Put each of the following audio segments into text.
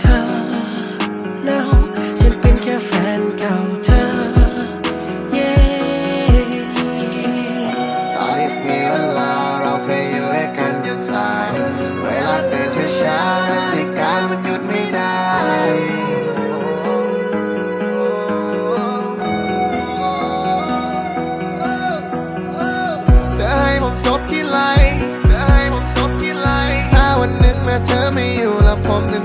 เธอ no ฉันเป็นแค่แฟนเก่าเธอ yeah ตอนนี้มีเวลาเราเคยอยู่ด้วยกันจนสาย เวลาเดินช้าๆนาฬิกามันหยุดไม่ได้ เธอให้ผมซบที่ไหลเธอให้ผมซบที่ไหลถ้าวันหนึ่งนะเธอไม่อยู่แล้วผมนึง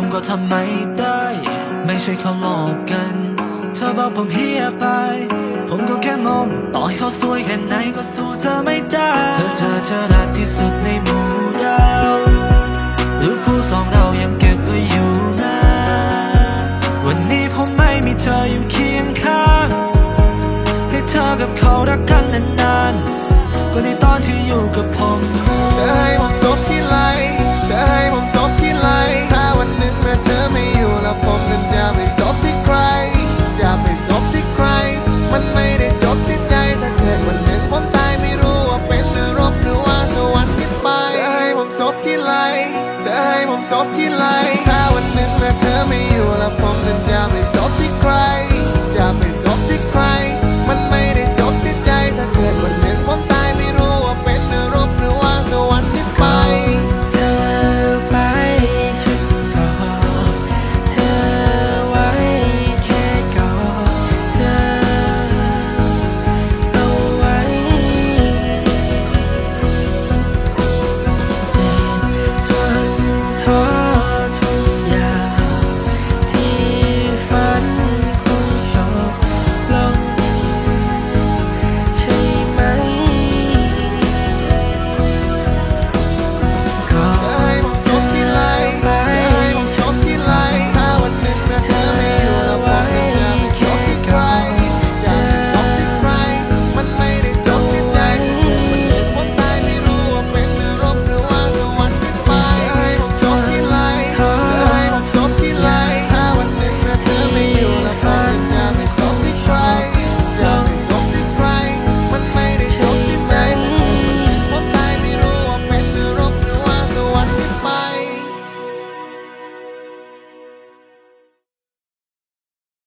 ผมก็ทำไม่ได้ ไม่ใช่เขาหลอกกัน เธอบอกผมเฮียไป ผมก็แค่มอง ต่อให้เขาสวยแค่ไหนก็สู้เธอไม่ได้ เธอเธอเธอรักที่สุดในหมู่ดาวหรูปคู่สองเรายังเก็บไว้อยู่นะ วันนี้ผมไม่มีเธออยู่เคียงข้าง ให้เธอกับเขารักกันนานๆก็ในตอนที่อยู่กับผม ศบที่ไหล